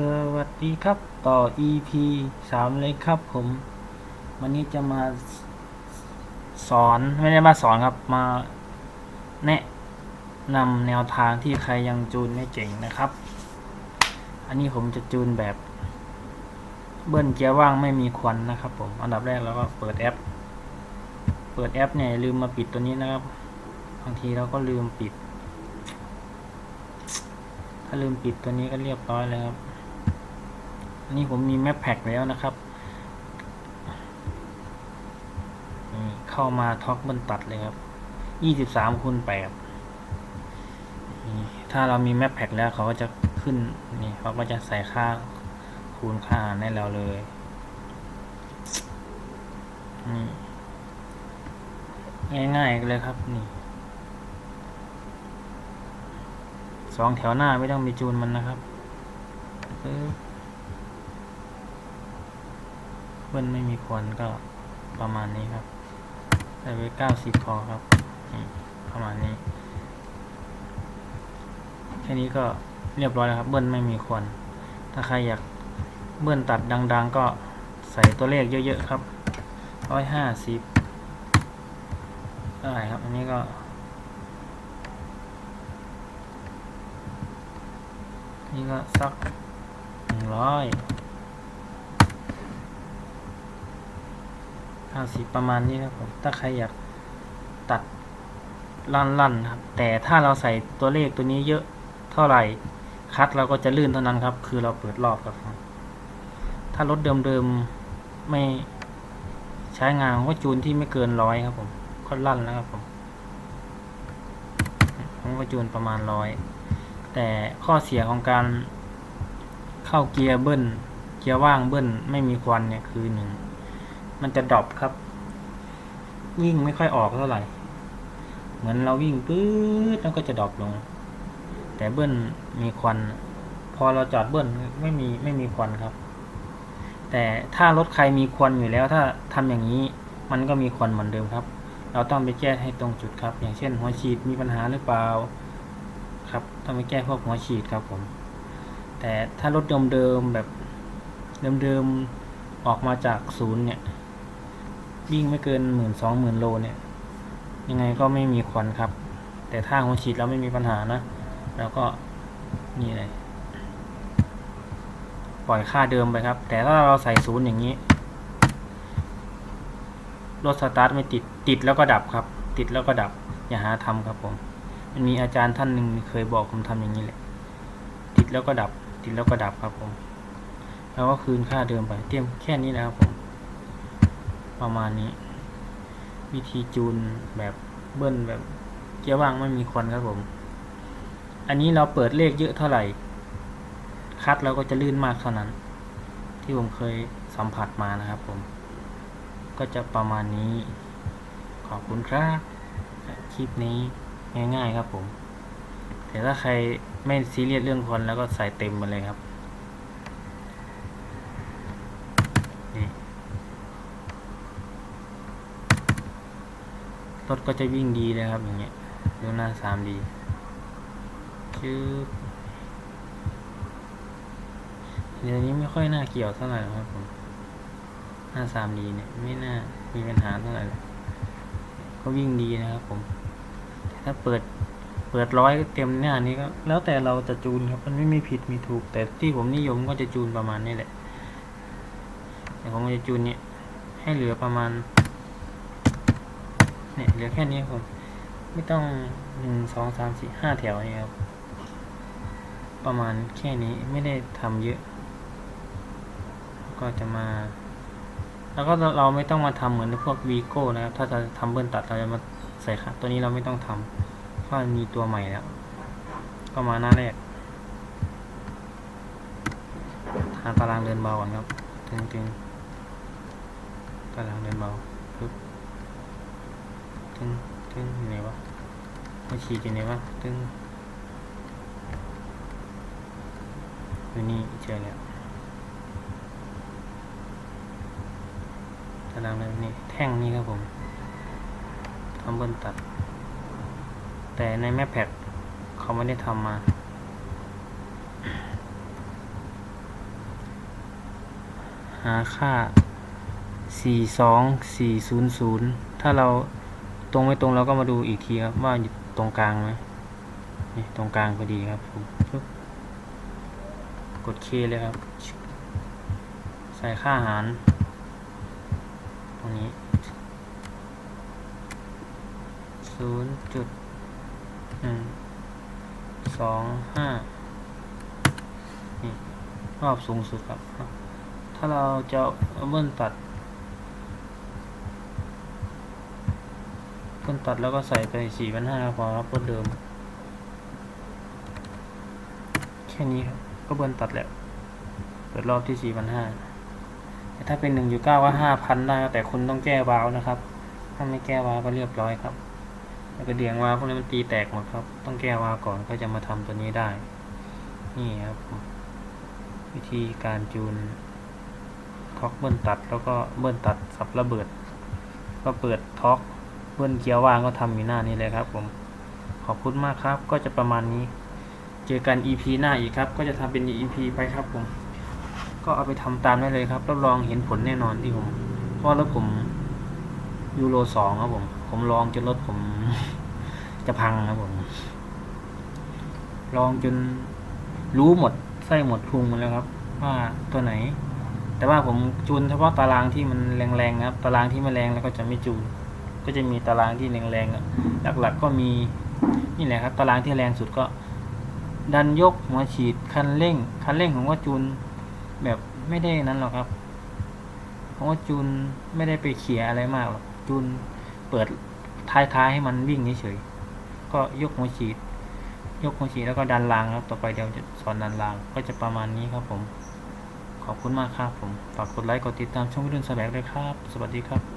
สวัสดีครับต่อ EP สามเลยครับผม วันนี้จะมาสอนไม่ได้มาสอนครับมาแนะนำแนวทางที่ใครยังจูนไม่เก่งนะครับ อันนี้ผมจะจูนแบบ เบิ้ลเกียร์ว่างไม่มีควันนะครับ ผมอันดับแรกเราก็เปิดแอป เปิดแอปเนี่ยลืมมาปิดตัวนี้นะครับบางทีเราก็ลืมปิด ถ้าลืมปิดตัวนี้ก็เรียบร้อยแล้วครับ อันนี้ผมมีแมปแพ็กแล้วนะครับนี่เข้ามาท็อกบิลตัดเลยครับยี่สิบสามคูณแปดนี่ถ้าเรามีแมปแพ็กแล้วเขาก็จะขึ้นนี่เขาก็จะใส่ค่าคูณค่าให้เราเลยนี่ง่ายๆเลยครับนี่สองแถวหน้าไม่ต้องมีจูนมันนะครับ ปึ๊บเบิ้ลไม่มีควนก็ประมาณนี้ครับใส่ไว้เก้าสิบพอครับประมาณนี้ แค่นี้ก็เรียบร้อยแล้วครับ เบิ้ลไม่มีควนถ้าใครอยากเบิ้ลตัดดัง ๆ ก็ใส่ตัวเลขเยอะๆครับร้อยห้าสิบเท่าไหร่ครับ อันนี้ก็นี่ก็สักหนึ่งร้อย ห้าสิบประมาณนี้ครับผมถ้าใครอยากตัดลั่นๆครับ แต่ถ้าเราใส่ตัวเลขตัวนี้เยอะเท่าไหร่คัดเราก็จะลื่นเท่านั้นครับ คือเราเปิดรอบครับ ถ้ารถเดิมๆไม่ใช้งานก็จูนที่ไม่เกินร้อยครับผมก็ลั่นแล้วครับผมผมก็จูนประมาณร้อยแต่ข้อเสียของการเข้าเกียร์เบิ้ลเกียร์ว่างเบิ้ลไม่มีควันเนี่ยคือหนึ่ง มันจะดรอปครับ วิ่งไม่ค่อยออกเท่าไหร่ เหมือนเราวิ่งปื๊ดแล้วก็จะดรอปลง แต่เบิ้ลมีควัน พอเราจอดเบิ้ลไม่มีไม่มีควันครับ แต่ถ้ารถใครมีควันอยู่แล้ว ถ้าทำอย่างนี้มันก็มีควันเหมือนเดิมครับ เราต้องไปแก้ให้ตรงจุดครับ อย่างเช่น หัวฉีดมีปัญหาหรือเปล่า ครับ ต้องไปแก้พวกหัวฉีดครับผม แต่ถ้ารถยมเดิมแบบเดิมๆออกมาจากศูนย์เนี่ย วิ่งไม่เกินหมื่นสองหมื่นโลเนี่ย ยังไงก็ไม่มีควันครับ แต่ถ้าหัวฉีดแล้วไม่มีปัญหานะ แล้วก็นี่เลยปล่อยค่าเดิมไปครับ แต่ถ้าเราใส่ศูนย์อย่างนี้รถสตาร์ทไม่ติดติดแล้วก็ดับครับ ติดแล้วก็ดับ อย่าหาทำครับผมมันมีอาจารย์ท่านหนึ่งเคยบอกผมทำอย่างนี้แหละ ติดแล้วก็ดับ ติดแล้วก็ดับครับผม แล้วก็คืนค่าเดิมไปเตรียมแค่นี้นะครับผม ประมาณนี้ วิธีจูนแบบเบิ้ลแบบเกียร์ว่างไม่มีควันครับผม อันนี้เราเปิดเลขเยอะเท่าไหร่ คัดเราก็จะลื่นมากเท่านั้น ที่ผมเคยสัมผัสมานะครับผม ก็จะประมาณนี้ ขอบคุณครับคลิปนี้ง่ายๆครับผม แต่ถ้าใครไม่ซีเรียสเรื่องควันแล้วก็ใส่เต็มมาเลยครับ นี่ รถก็จะวิ่งดีเลยครับอย่างเงี้ยดูหน้าสามดีคือเดี๋ยวนี้ไม่ค่อยน่าเกี่ยวเท่าไหร่หรอกครับผมหน้าสามดีเนี่ยไม่น่ามีปัญหาเท่าไหร่กก็วิ่งดีนะครับผมถ้าเปิดเปิดร้อยเต็มหน้านี้ก็แล้วแต่เราจะจูนครับ มันไม่มีผิดมีถูก แต่ที่ผมนิยมก็จะจูนประมาณนี้แหละแต่ผมจะจูนเนี่ยให้เหลือประมาณ เนี่ยเหลือแค่นี้ครับผมไม่ต้องหนึ่งสองสามสี่ห้าแถวนี่ครับ ประมาณแค่นี้ไม่ได้ทำเยอะ ก็จะมา แล้วก็เราไม่ต้องมาทำเหมือนพวกวีโก้นะครับ ถ้าจะทำเบิ้ลตัดเราจะมาใส่ค่ะตัวนี้เราไม่ต้องทำเพราะมีตัวใหม่แล้ว ก็มาหน้าแรกหาตารางเดินเบาก่อนครับตึงตึงๆตารางเดินเบาปึ๊บ ตึงตึงอยู่ไหนวะไม่ฉีดอยู่ไหนวะตึ้งอยู่นี่เจอแล้วตารางเดินนี่แท่งนี้ครับผมทำเบิ้ลตัด แต่ในแม่แพ็กเขาไม่ได้ทำมาหาค่าสี่สองสี่ศูนย์ศูนย์ถ้าเรา ตรงไม่ตรงเราก็มาดูอีกทีครับว่าอยู่ตรงกลางไหมนี่ตรงกลางพอดีครับผมกดเคเลยครับ ใส่ค่าหาร ตรงนี้ศูนย์จุดหนึ่งสองห้านี่รอบสูงสุดครับ ถ้าเราจะเอาเบิ้ลตัด เบิ้ลตัดแล้วก็ใส่ไปสี่พันห้าพอครับเบิ้ลเดิม แค่นี้ครับก็เบิ้ลตัดแล้วเปิดรอบที่สี่พันห้าถ้าเป็นหนึ่งอยู่เก้าก็ห้าพันได้แต่คุณต้องแก้วาล์วนะครับ ถ้าไม่แก้วาล์วก็เรียบร้อยครับแล้วก็เดียงวาล์วพวกนี้มันตีแตกหมดครับ ต้องแก้วาล์วก่อนก็จะมาทำตัวนี้ได้ นี่ครับ วิธีการจูนท็อกเบิ้ลตัดแล้วก็เบิ้ลตัดสับระเบิด ก็เปิดท็อก เบิ้ลเกียร์ว่างก็ทำอยู่หน้านี้เลยครับผมขอบคุณมากครับก็จะประมาณนี้ เจอกัน EP หน้าอีกครับ ก็จะทำเป็น EP ไปครับผม ก็เอาไปทำตามได้เลยครับรับรองเห็นผลแน่นอนที่ผมเพราะรถผมยูโรสองครับผม ผมลองจนรถผม จะพังครับผม ลองจนรู้หมดไส้หมดพุงมาแล้วครับ ว่าตัวไหน แต่ว่าผมจูนเฉพาะตารางที่มันแรงๆครับ ตารางที่ไม่แรงแล้วก็จะไม่จูน ก็จะมีตารางที่แรงๆหลักๆก็มีนี่แหละครับตารางที่แรงสุดก็ ดันยกหัวฉีดคันเร่ง คันเร่งผมว่าจูนแบบไม่ได้นั้นหรอกครับเพราะว่าจูนไม่ได้ไปเขี่ยอะไรมากหรอกจูนเปิดท้ายๆให้มันวิ่งเฉยๆก็ยกหัวฉีด ยกหัวฉีดแล้วก็ดันรางครับต่อไปเดี๋ยวจะสอนดันรางก็จะประมาณนี้ครับผมขอบคุณมากครับผม ฝากกดไลค์ กดติดตามช่องวิดีโอสแบกด้วยครับ สวัสดีครับ